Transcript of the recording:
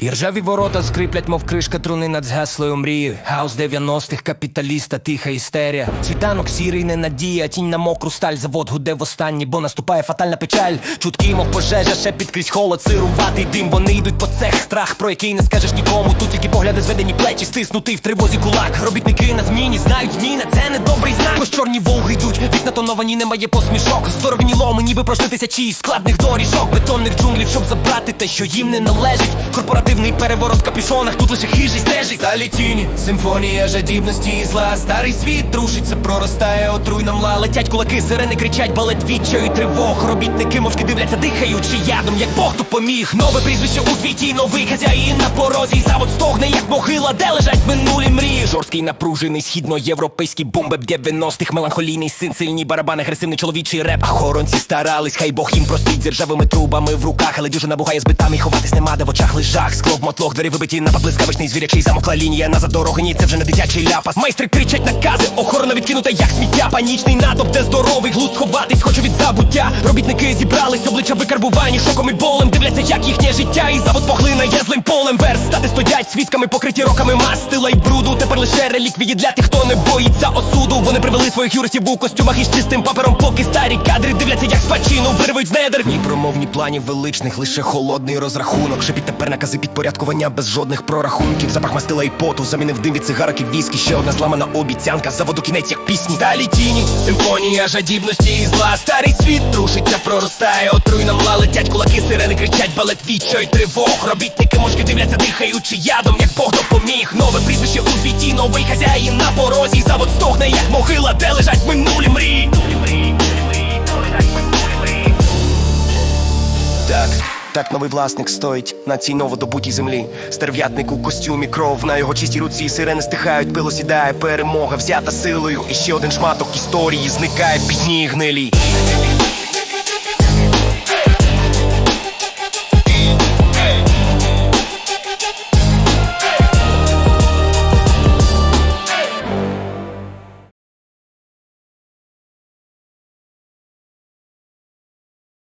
І ржаві ворота скриплять, мов кришка труни над згаслою мрією. Хаос 90-х, капіталіста, тиха істерія. Світанок сірий, ненадія, тінь на мокру сталь, завод гуде востаннє, бо наступає фатальна печаль. Чутки, мов пожежа, ще підкрізь холод, сируватий дим. Вони йдуть по цех, страх, про який не скажеш нікому. Тут тільки погляди зведені плечі, стиснутий в тривозі кулак. Робітники на зміні, знають зміна, це не добрий знак. Ось чорні волги йдуть, вікна тоновані, немає посмішок. Здоровні ломи, ніби пройшли тисячі складних доріжок, бетонних джунглів, щоб забрати те, що їм не належить. Корпоративний переворот в капюшонах, тут лише хижі стежить. Сталі тіні, симфонія жадібності і зла. Старий світ дружиться, проростає, отруйна мла. Летять кулаки, сирени кричать, балет відчаю тривог. Робітники мовчки дивляться, дихаючи ядом, як Бог тут поміг. Нове прізвище у світі, новий хазяїн на порозі. Завод стогне, як могила, де лежать минулі мрії. Жорсткий напружений східноєвропейський бомбеп 90-х, меланхолійний син, сильні барабани, агресивний чоловічий реп. Охоронці старались, хай Бог їм простить з ржавими трубами в руках, але дюжина бугає з битами, ховатись нема, де в очах лежах. Скло в мотлох, двері вибиті на блискавичний звірячий замокла лінія назад дороги, ні, це вже не дитячий ляпас. Майстри кричать накази, охорона відкинута, як сміття. Панічний натовп, де здоровий глузд ховатись, хочу від забуття. Робітники зібрались, обличчя викарбувані, шоком і болем. Дивляться, як їхнє життя, і завод поглинає злим полем. Верстати стоять свідками, покриті роками мастила й Реліквії для тих, хто не боїться осуду. Вони привели своїх юристів у костюмах із чистим папером, поки старі кадри дивляться, як спадщину вирвуть з недер. Ні промовні планів величних, лише холодний розрахунок. Шепіт тепер накази підпорядкування без жодних прорахунків. Запах мастила і поту, замінив дим від цигарок і віскі. Ще одна зламана обіцянка. Заводу кінець, як пісні. Далі тіні, симфонія жадібності і зла. Старий світ трушиться, проростає, отруйна мла. Летять кулаки, сирени кричать, балет відчай тривог. Робітники мошки дивляться, дихаючи ядом, як Бог допоміг. Нове прізвище у світі, новий хазяїн на порозі. Завод стогне, як могила, де лежать минулі мрії. Так, так новий власник стоїть на цій новодобутій землі. Стерв'ятник у костюмі, кров на його чистій руці, сирени стихають, пило сідає, перемога взята силою. І ще один шматок історії зникає пітній гнилі.